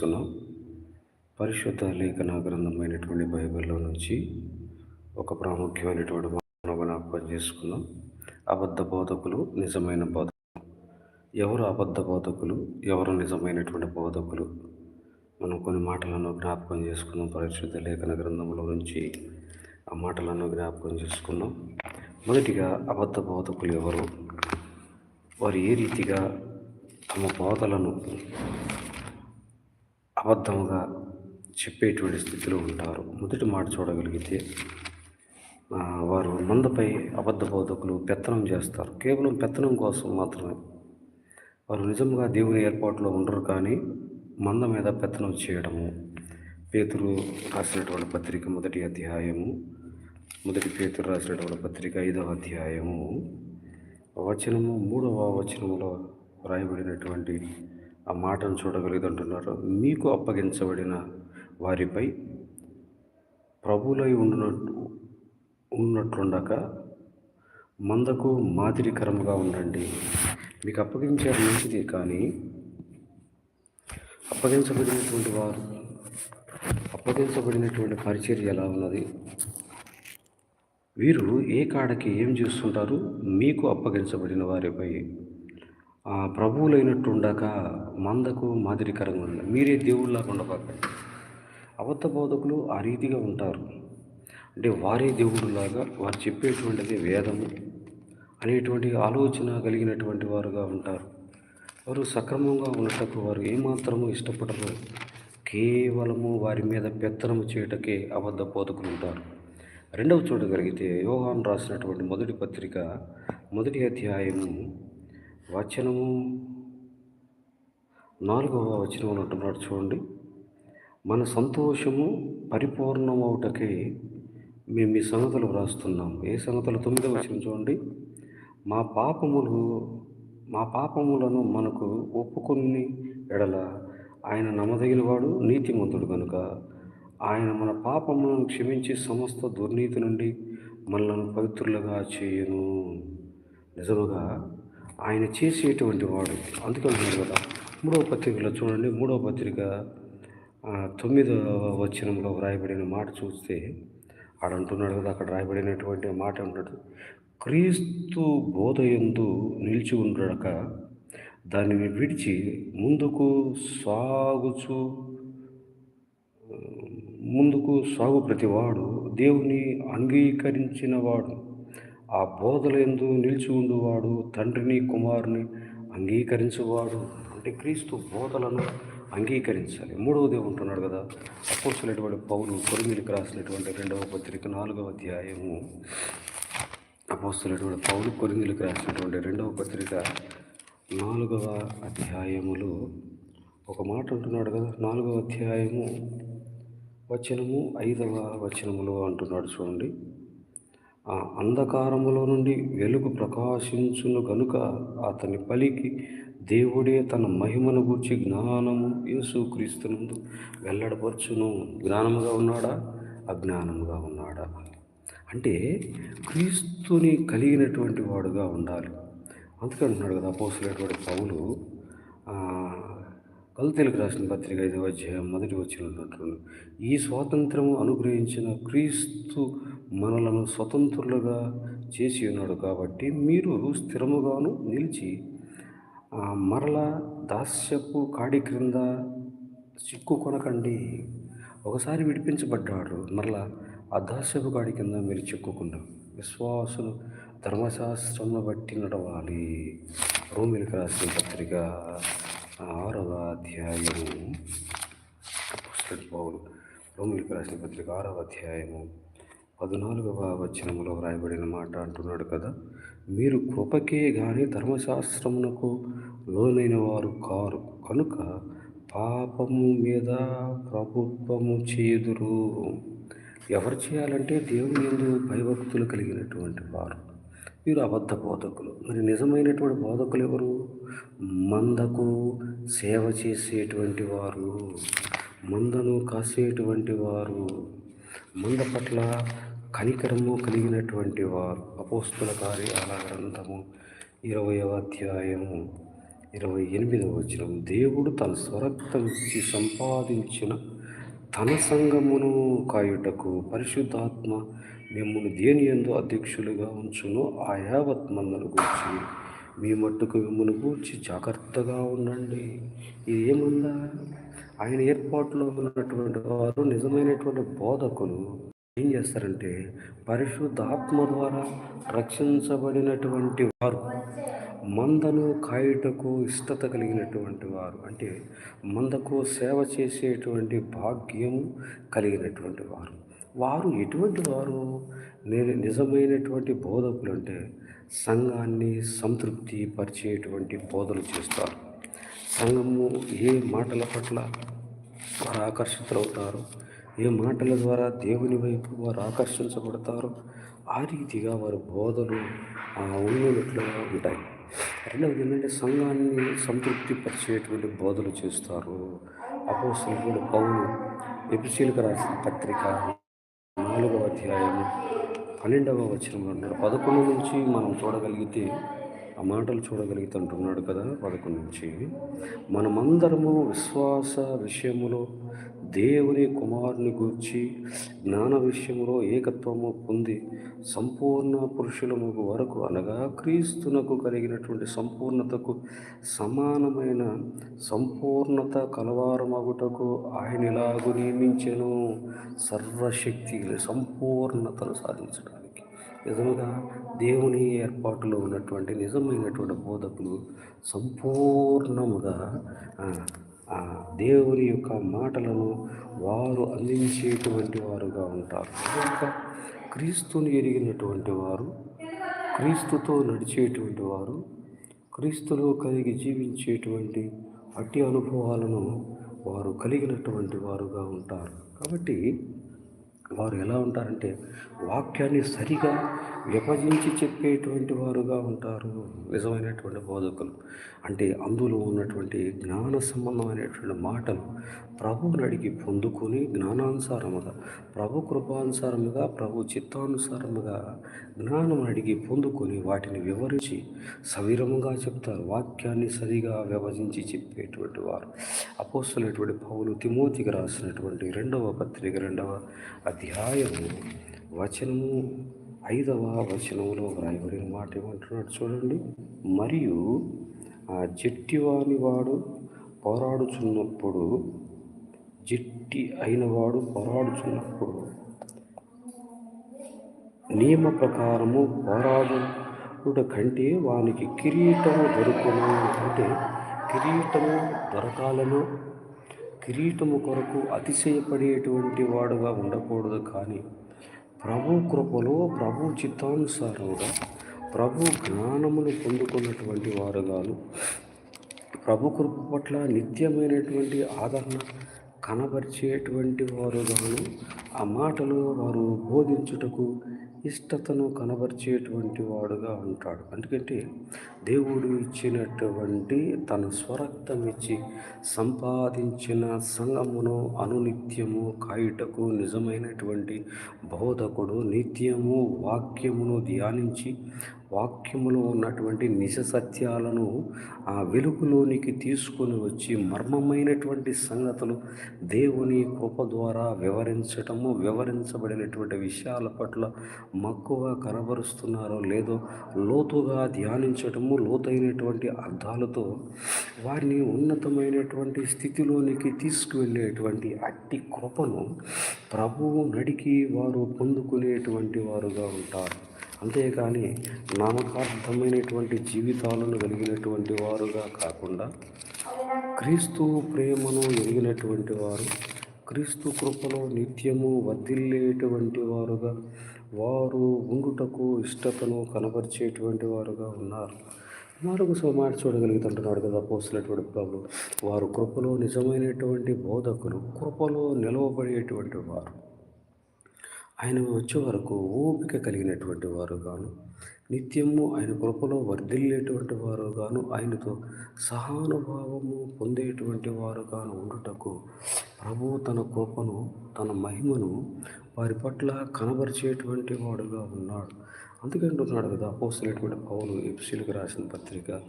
చూస్తున్నాం పరిశుద్ధ లేఖన గ్రంథమైనటువంటి బైబిల్లో నుంచి ఒక ప్రాముఖ్యమైనటువంటి మనం జ్ఞాపకం చేసుకున్నాం అబద్ధ బోధకులు నిజమైన బోధకులు ఎవరు అబద్ధ బోధకులు ఎవరు నిజమైనటువంటి బోధకులు? మనం కొన్ని మాటలను జ్ఞాపకం చేసుకున్నాం పరిశుద్ధ లేఖన గ్రంథంలో నుంచి ఆ మాటలను జ్ఞాపకం చేసుకున్నాం మొదటిగా అబద్ధ బోధకులు ఎవరు? వారు ఏ రీతిగా తమ బోధలను అబద్ధంగా చెప్పేటువంటి స్థితిలో ఉంటారు. మొదటి మాట చూడగలిగితే వారు మందపై అబద్ధ బోధకులు పెత్తనం చేస్తారు. కేవలం పెత్తనం కోసం మాత్రమే. వారు నిజంగా దేవుని ఏర్పాటులో ఉండరు కానీ మంద మీద పెత్తనం చేయడము. పేతురు రాసినటువంటి పత్రిక మొదటి అధ్యాయము మొదటి పేతురు రాసినటువంటి పత్రిక ఐదవ అధ్యాయము. వచనము మూడవ వచనములో వ్రాయబడినటువంటి ఆ మాటను చూడగలుగుతుంటున్నారు మీకు అప్పగించబడిన వారిపై ప్రభులై ఉండునట్టు ఉన్నట్లుండక మందకు మాదిరికరముగా ఉండండి. మీకు అప్పగించారు మంచిది కానీ అప్పగించబడినటువంటి వారు అప్పగించబడినటువంటి పరిచర్య ఎలా ఉన్నది? వీరు ఏ కాడకి ఏం చేస్తుంటారు? మీకు అప్పగించబడిన వారిపై ప్రభువులైనట్టు ఉండక మందకు మాదిరికరంగా ఉండదు మీరే దేవుళ్ళగా ఉండబాకండి అబద్ధ బోధకులు ఆ రీతిగా ఉంటారు. అంటే వారే దేవుడులాగా వారు చెప్పేటువంటిది వేదము అనేటువంటి ఆలోచన కలిగినటువంటి వారుగా ఉంటారు. వారు సక్రమంగా ఉండటకు వారు ఏమాత్రము ఇష్టపడరు. కేవలము వారి మీద పెత్తనము చేయటకే అబద్ధ బోధకులు ఉంటారు రెండవ చూడగలిగితే యోహాన్ రాసినటువంటి మొదటి పత్రిక మొదటి అధ్యాయము వచనము నాలుగవ వచనం అంటున్నాడు చూడండి. మన సంతోషము పరిపూర్ణమవుటకే మేము మీ సంగతులు వ్రాస్తున్నాం ఏ సంగతులు తొమ్మిదవ వచనం చూడండి. మా పాపములు మా పాపములను మనకు ఒప్పుకొని ఎడల ఆయన నమ్మదగిన వాడు నీతిమంతుడు కనుక ఆయన మన పాపములను క్షమించి సమస్త దుర్నీతి నుండి మనలను పవిత్రులుగా చేయను. నిజముగా ఆయన చేసేటువంటి వాడు. అందుకని కదా. మూడవ పత్రికలో చూడండి. మూడవ పత్రిక తొమ్మిదవ వచనంలో వ్రాయబడిన మాట చూస్తే ఆడంటున్నాడు కదా అక్కడ రాయబడినటువంటి మాట ఉంటాడు క్రీస్తు బోధయందు నిలిచి ఉండక దానిని విడిచి ముందుకు సాగుచు ముందుకు సాగు ప్రతివాడు దేవుని అంగీకరించిన వాడు ఆ బోధలందు నిలిచి ఉండువాడు తండ్రిని కుమారుని అంగీకరించువాడు. అంటే క్రీస్తు బోధలను అంగీకరించాలి. మూడవది ఉంటున్నాడు కదా అపోసినటువంటి పౌలు కొరిమిలికి రాసినటువంటి రెండవ పత్రిక నాలుగవ అధ్యాయము. అపోస్తులటువంటి పౌలు కొరిందులకు రాసినటువంటి రెండవ పత్రిక నాలుగవ అధ్యాయములో. ఒక మాట అంటున్నాడు కదా నాలుగవ అధ్యాయము వచనము ఐదవ వచనములో అంటున్నాడు చూడండి. ఆ అంధకారములో నుండి వెలుగు ప్రకాశించును గనుక అతని పలికి దేవుడే తన మహిమను గురించి జ్ఞానము యేసు క్రీస్తునందు వెల్లడపరచును. జ్ఞానముగా ఉన్నాడా? అజ్ఞానముగా ఉన్నాడా? అంటే క్రీస్తుని కలిగినటువంటి వాడుగా ఉండాలి. అందుకే అంటున్నాడు కదా అపోసలేటువంటి పౌలు ఆ, రాసిన పత్రిక ఐదవ అధ్యాయం మొదటి వచ్చినట్లు ఈ స్వాతంత్రము అనుగ్రహించిన క్రీస్తు మనలను స్వతంత్రులుగా చేసి ఉన్నాడు కాబట్టి మీరు స్థిరముగాను నిలిచి మరల దాస్యపు కాడి క్రింద చిక్కు కొనకండి. ఒకసారి విడిపించబడ్డాడు మరలా ఆ దాస్యపు కాడి కింద మీరు చిక్కుకున్నారు విశ్వాసులు ధర్మశాస్త్రంను బట్టి నడవాలి. రోమిలికి రాసిన పత్రిక ఆరవ అధ్యాయము పుస్తక పౌలు రోమిలికి రాసిన పత్రిక ఆరవ అధ్యాయము పద్నాలుగవ వచనంలో వ్రాయబడిన మాట అంటున్నాడు కదా మీరు కృపకే గాని ధర్మశాస్త్రమునకు లోనైన వారు కారు. కనుక పాపము మీద ప్రభుత్వము చేదురు. ఎవరు చేయాలంటే దేవుని ఎందు భయభక్తులు కలిగినటువంటి వారు. వీరు అబద్ధ బోధకులు. మరి నిజమైనటువంటి బోధకులు ఎవరు? మందకు సేవ చేసేటువంటి వారు మందను కాసేటువంటి వారు మంద పట్ల కనికరము కలిగినటువంటి వారు. అపోస్తుల కార్యాల గ్రంథము ఇరవయవ అధ్యాయము ఇరవై ఎనిమిదవ వచనం. దేవుడు తన స్వరక్తం ఇచ్చి సంపాదించిన తన సంగమును కాయుటకు పరిశుద్ధాత్మ మిమ్మల్ని దేని ఎందు అధ్యక్షులుగా ఉంచును ఆ యావత్ మందను గురించి మీ మట్టుకు మిమ్మల్ని గూర్చి జాగ్రత్తగా ఉండండి. ఇది ఏముందా? ఆయన ఏర్పాటులో ఉన్నటువంటి వారు నిజమైనటువంటి బోధకులు. ఏం చేస్తారంటే పరిశుద్ధాత్మ ద్వారా రక్షించబడినటువంటి వారు మందను కాయుటకు ఇష్టత కలిగినటువంటి వారు అంటే మందకు సేవ చేసేటువంటి భాగ్యము కలిగినటువంటి వారు. వారు ఎటువంటి వారు? నేను నిజమైనటువంటి బోధకులు అంటే సంఘాన్ని సంతృప్తి పరిచేటువంటి బోధలు చేస్తారు. సంఘము ఏ మాటల పట్ల వారు ఆకర్షితులవుతారు? ఏ మాటల ద్వారా దేవుని వైపు వారు ఆకర్షించబడతారు? ఆ రీతిగా వారి బోధలు ఉన్నట్లుగా ఉంటాయి. రెండవది ఏంటంటే సంఘాన్ని సంతృప్తి పరిచేటువంటి బోధలు చేస్తారు. అపోసలు పౌలు ఎపిసీలకు రాసిన పత్రిక నాలుగవ అధ్యాయము పన్నెండవ వచనంలో అంటున్నాడు పదకొండు నుంచి మనం చూడగలిగితే ఆ మాటలు చూడగలిగితే అంటున్నాడు కదా పదకొండు నుంచి. మనమందరము విశ్వాస విషయములో దేవుని కుమారుని గూర్చి జ్ఞాన విషయంలో ఏకత్వము పొంది సంపూర్ణ పురుషులము వరకు అనగా క్రీస్తునకు కలిగినటువంటి సంపూర్ణతకు సమానమైన సంపూర్ణత కలవారమగుటకు ఆయన ఇలాగు నియమించను. సర్వశక్తి సంపూర్ణతను సాధించడానికి. నిజముగా దేవుని ఏర్పాటులో ఉన్నటువంటి నిజమైనటువంటి బోధకులు సంపూర్ణముగా దేవుని యొక్క మాటలను వారు అందించేటువంటి వారుగా ఉంటారు. కనుక క్రీస్తుని ఎరిగినటువంటి వారు క్రీస్తుతో నడిచేటువంటి వారు క్రీస్తులో కలిగి జీవించేటువంటి అట్టి అనుభవాలను వారు కలిగినటువంటి వారుగా ఉంటారు. కాబట్టి వారు ఎలా ఉంటారంటే వాక్యాన్ని సరిగా విభజించి చెప్పేటువంటి వారుగా ఉంటారు. నిజమైనటువంటి బోధకులు. అంటే అందులో ఉన్నటువంటి జ్ఞాన సంబంధమైనటువంటి మాటలు ప్రభువుని అడిగి పొందుకొని జ్ఞానానుసారముగా ప్రభు కృపానుసారముగా ప్రభు చిత్తానుసారముగా జ్ఞానం అడిగి పొందుకొని వాటిని వివరించి సవిరముగా చెప్తారు. వాక్యాన్ని సరిగా విభజించి చెప్పేటువంటి వారు. అపోస్తున్నటువంటి పౌలు తిమోతికి రాసినటువంటి రెండవ పత్రిక రెండవ అధ్యాయము వచనము ఐదవ వచనంలో వ్రాయబడిన మాట ఏమంటున్నాడు చూడండి. మరియు ఆ జట్టివాని వాడు పోరాడుచున్నప్పుడు జట్టి అయినవాడు పోరాడుచున్నప్పుడు నియమ ప్రకారము పోరాడు కంటే వానికి కిరీటము దొరుకును. అంటే కిరీటము దొరకాలను కిరీటము కొరకు అతిశయపడేటువంటి వాడుగా ఉండకూడదు కానీ ప్రభు కృపలో ప్రభు చిత్తానుసారంగా ప్రభు జ్ఞానమును పొందుకున్నటువంటి వారుగాను ప్రభు కృప పట్ల నిత్యమైనటువంటి ఆదరణ కనబరిచేటువంటి వారుగాను ఆ మాటలు వారు బోధించుటకు ఇష్టతను కనబరిచేటువంటి వాడుగా ఉంటాడు. ఎందుకంటే దేవుడు ఇచ్చినటువంటి తన స్వరక్తం ఇచ్చి సంపాదించిన సంగమును అనునిత్యము కాయుటకు నిజమైనటువంటి బోధకుడు నిత్యము వాక్యమును ధ్యానించి వాక్యములో ఉన్నటువంటి నిజ సత్యాలను ఆ వెలుగులోనికి తీసుకొని వచ్చి మర్మమైనటువంటి సంగతులు దేవుని కృప ద్వారా వివరించటము వివరించబడినటువంటి విషయాల పట్ల మక్కువ కనబరుస్తున్నారో లేదో లోతుగా ధ్యానించటము లోతైనటువంటి అర్థాలతో వారిని ఉన్నతమైనటువంటి స్థితిలోనికి తీసుకువెళ్ళేటువంటి అట్టి కృపను ప్రభువు నడికి వారు పొందుకునేటువంటి వారుగా ఉంటారు. అంతేకాని నామకార్థమైనటువంటి జీవితాలను కలిగినటువంటి వారుగా కాకుండా క్రీస్తు ప్రేమను ఎరిగినటువంటి వారు క్రీస్తు కృపలో నిత్యము వర్ధిల్లేటువంటి వారుగా వారు ఉండుటకు ఇష్టతను కనబరిచేటువంటి వారుగా ఉన్నారు. మరొక మాట చూడగలుగుతుంటున్నాడు కదా పోస్తున్నటువంటి ప్రభు వారు కృపలో నిజమైనటువంటి బోధకులు కృపలో నిలవబడేటువంటి వారు. ఆయన వచ్చే వరకు ఓపిక కలిగినటువంటి వారు గాను నిత్యము ఆయన కృపలో వర్ధిల్లేటువంటి వారు గాను ఆయనతో సహానుభావము పొందేటువంటి వారు గాను ఉండుటకు ప్రభు తన కోపను తన మహిమను వారి పట్ల కనబరిచేటువంటి వాడుగా ఉన్నాడు. అందుకంటున్నాడు కదా అపోసలేటువంటి పౌలు ఎపిసిలకు రాసిన పత్రిక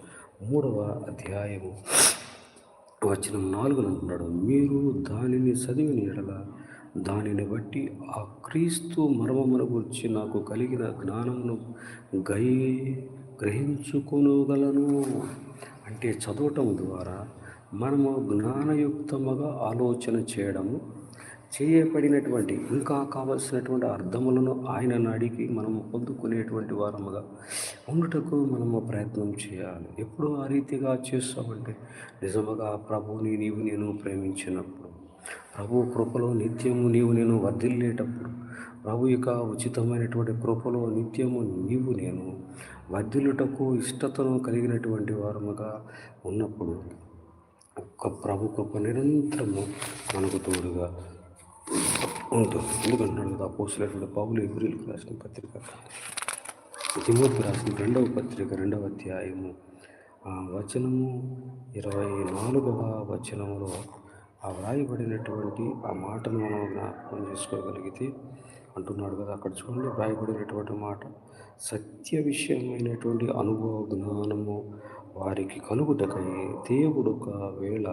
మూడవ అధ్యాయము వచ్చిన నాలుగు అంటున్నాడు మీరు దానిని చదివిన ఎడల దానిని బట్టి ఆ క్రీస్తు మర్మమును గురించి నాకు కలిగిన జ్ఞానమును గై గ్రహించుకొనగలను. అంటే చదవటం ద్వారా మనము జ్ఞానయుక్తముగా ఆలోచన చేయడము చేయబడినటువంటి ఇంకా కావలసినటువంటి అర్థములను ఆయన అడిగి మనము పొందుకునేటువంటి వారముగా ఉండుటకు మనము ప్రయత్నం చేయాలి. ఎప్పుడు ఆ రీతిగా చేస్తామంటే నిజముగా ప్రభువుని నీవు నేను ప్రేమించినప్పుడు ప్రభు కృపలో నిత్యము నీవు నేను వర్ధిల్లేటప్పుడు ప్రభు యొక్క ఉచితమైనటువంటి కృపలో నిత్యము నీవు నేను వర్ధిల్లుటకు ఇష్టతను కలిగినటువంటి వారముగా ఉన్నప్పుడు ఒక్క ప్రభు కృప నిరంతరము మనకు తోడుగా ఉంటుంది. ఎందుకంటున్నాడు కదా పోసినటువంటి పావులు ఎబ్రిల్కి రాసిన పత్రిక. తిమోతికి రాసిన రెండవ పత్రిక రెండవ అధ్యాయము. ఆ వచనము ఇరవై నాలుగవ వచనములో ఆ వ్రాయబడినటువంటి ఆ మాటను మనం జ్ఞాపకం చేసుకోగలిగితే అంటున్నాడు కదా అక్కడ చూడండి వ్రాయబడినటువంటి మాట సత్య విషయమైనటువంటి అనుభవ జ్ఞానము వారికి కలుగుటకై దేవుడు ఒక వేళ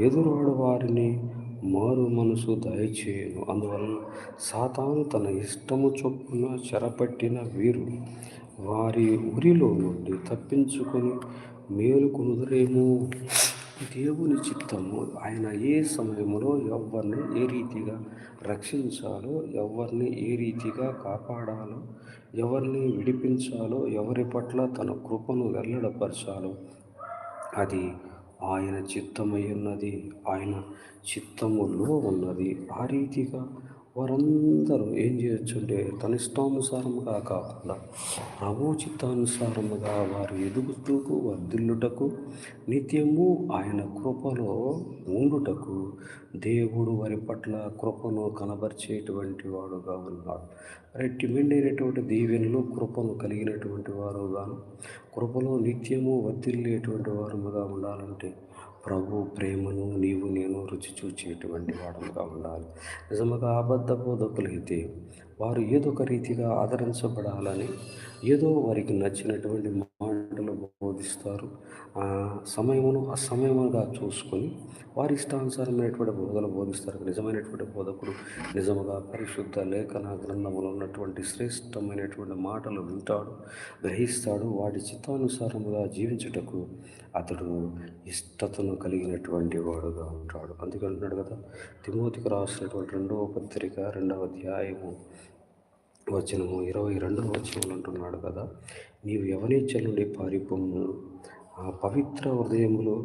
ఎదురువాడు వారిని మారు మనసు దయచేయను. అందువలన సాతాను తన ఇష్టము చొప్పున చెరపట్టిన వీరు వారి ఉరిలో నుండి తప్పించుకొని మేలుకొనుదరేమో? దేవుని చిత్తము ఆయన ఏ సమయంలో ఎవరిని ఏ రీతిగా రక్షించాలో ఎవరిని ఏ రీతిగా కాపాడాలో ఎవరిని విడిపించాలో ఎవరి పట్ల తన కృపను వెల్లడపరచాలో అది ఆయన చిత్తమై ఉన్నది. ఆయన చిత్తములో ఉన్నది. ఆ రీతిగా వారందరూ ఏం చేయొచ్చు అంటే తన ఇష్టానుసారముగా కాకుండా ప్రభు చిత్తానుసారముగా వారు ఎదుగుతూ వర్ధిల్లుటకు నిత్యము ఆయన కృపలో ఉండుటకు దేవుడు వారి పట్ల కృపను కనబరిచేటువంటి వాడుగా ఉన్నాడు. రెట్టిమెండైనటువంటి దీవెనలు కృపను కలిగినటువంటి వారుగాను కృపలో నిత్యము వర్తిల్లేటువంటి వారుగా ఉండాలంటే ప్రభు ప్రేమను నీవు నేను రుచి చూచేటువంటి వాడముగా ఉండాలి. నిజముగా అబద్ధ బోధకులైతే వారు ఏదో ఒక రీతిగా ఆదరించబడాలని ఏదో వారికి నచ్చినటువంటి మాటలు బోధిస్తారు. ఆ సమయమును అసమయముగా చూసుకొని వారి ఇష్టానుసారమైనటువంటి బోధలు బోధిస్తారు. నిజమైనటువంటి బోధకుడు నిజముగా పరిశుద్ధ లేఖన గ్రంథములు ఉన్నటువంటి శ్రేష్టమైనటువంటి మాటలు వింటాడు గ్రహిస్తాడు. వాటి చిత్తానుసారముగా జీవించుటకు అతడు ఇష్టతను కలిగినటువంటి వాడుగా ఉంటాడు. అందుకంటున్నాడు కదా తిమోతికి రాసినటువంటి రెండవ పత్రిక రెండవ అధ్యాయము వచనము ఇరవై రెండవ వచనం అంటున్నాడు కదా నీవు ఎవరిచ్చల నుండి పారిపోము ఆ పవిత్ర హృదయంలో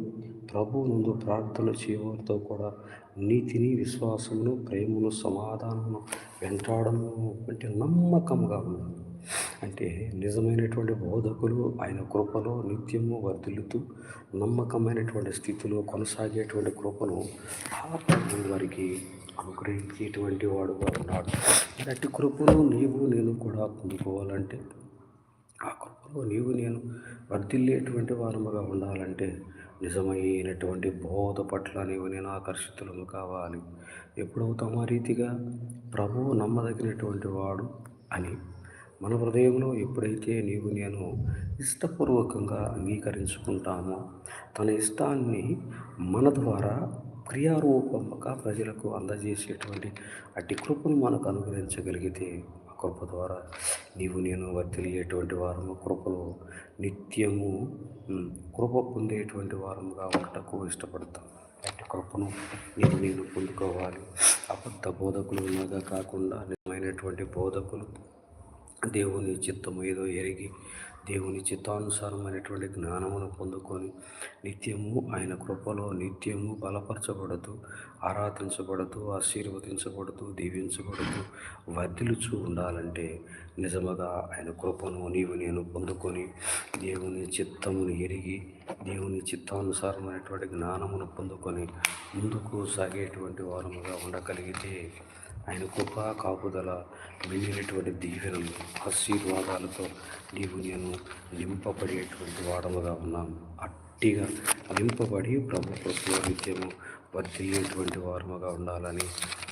ప్రభు నుండి ప్రార్థన చేయవారితో కూడా నీతిని విశ్వాసమును ప్రేమను సమాధానము వెంటాడము అంటే నమ్మకంగా ఉన్నాను అంటే నిజమైనటువంటి బోధకులు ఆయన కృపలో నిత్యము వర్ధిల్లుతూ నమ్మకమైనటువంటి స్థితిలో కొనసాగేటువంటి కృపను ఆ వారికి అనుగ్రహించేటువంటి వాడుగా ఉన్నాడు. అట్టి కృపను నీవు నేను కూడా పొందుకోవాలంటే ఆ కృపలో నీవు నేను వర్ధిల్లేటువంటి వారముగా ఉండాలంటే నిజమైనటువంటి బోధ పట్ల నీవు నేను ఆకర్షితులము కావాలి. ఎప్పుడవుతాం ఆ రీతిగా ప్రభువు నమ్మదగినటువంటి వాడు అని మన హృదయంలో ఎప్పుడైతే నీవు నేను ఇష్టపూర్వకంగా అంగీకరించుకుంటామో తన ఇష్టాన్ని మన ద్వారా క్రియారూపంగా ప్రజలకు అందజేసేటువంటి అట్టి కృపను మనకు అనుగ్రహించగలిగితే కృప ద్వారా నీవు నేను వర్తిల్లేటువంటి వారము కృపలో నిత్యము కృప పొందేటువంటి వారముగా ఉండటకు ఇష్టపడతాం. అంటే కృపను నీవు నేను పొందుకోవాలి. అబద్ధ బోధకులు ఉన్నగా కాకుండా నిజమైనటువంటి బోధకులు దేవుని చిత్తం ఏదో ఎరిగి దేవుని చిత్తానుసారమైనటువంటి జ్ఞానమును పొందుకొని నిత్యము ఆయన కృపలో నిత్యము బలపరచబడుతూ ఆరాధించబడుతూ ఆశీర్వదించబడుతూ దీవించబడుతూ వర్ధిలుచు ఉండాలంటే నిజముగా ఆయన కృపను నీవు నేను పొందుకొని దేవుని చిత్తమును ఎరిగి దేవుని చిత్తానుసారమైనటువంటి జ్ఞానమును పొందుకొని ముందుకు సాగేటువంటి వారముగా ఉండగలిగితే ఆయన కృప కాపుదల మిగిలినటువంటి దీవెనలు ఆశీర్వాదాలతో నీవు నేను నింపబడేటువంటి వాడముగా ఉన్నాను అట్టిగా నింపబడి ప్రభు కృపలో నిత్యము వర్తిల్లేటువంటి వారముగా ఉండాలని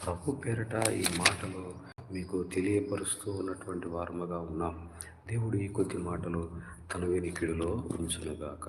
ప్రభు పేరట ఈ మాటలు మీకు తెలియపరుస్తూ ఉన్నటువంటి వారముగా ఉన్నాం. దేవుడు ఈ కొద్ది మాటలు తన వెనికిడిలో ఉంచునుగాక.